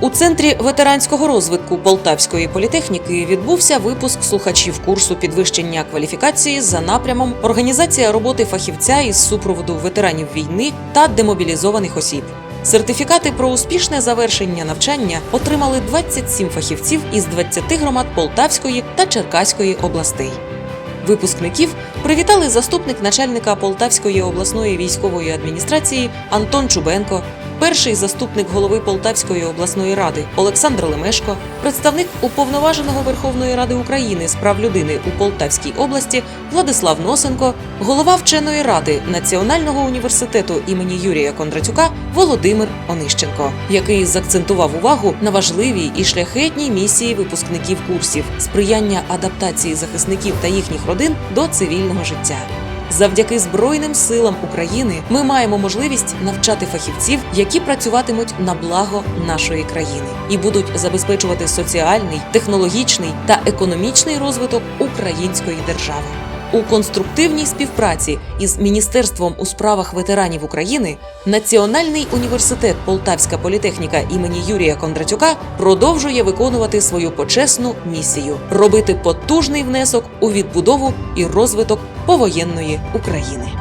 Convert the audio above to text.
У центрі ветеранського розвитку Полтавської політехніки відбувся випуск слухачів курсу підвищення кваліфікації за напрямом організація роботи фахівця із супроводу ветеранів війни та демобілізованих осіб. Сертифікати про успішне завершення навчання отримали 27 фахівців із 20 громад Полтавської та Черкаської областей. Випускників привітали заступник начальника Полтавської обласної військової адміністрації Антон Чубенко, перший заступник голови Полтавської обласної ради Олександр Лемешко, представник уповноваженого Верховної Ради України з прав людини у Полтавській області Владислав Носенко, голова вченої ради Національного університету імені Юрія Кондратюка Володимир Онищенко, який закцентував увагу на важливій і шляхетній місії випускників курсів сприяння адаптації захисників та їхніх родин до цивільного життя. Завдяки Збройним силам України ми маємо можливість навчати фахівців, які працюватимуть на благо нашої країни і будуть забезпечувати соціальний, технологічний та економічний розвиток української держави. У конструктивній співпраці із Міністерством у справах ветеранів України Національний університет Полтавська політехніка імені Юрія Кондратюка продовжує виконувати свою почесну місію робити потужний внесок у відбудову і розвиток повоєнної України.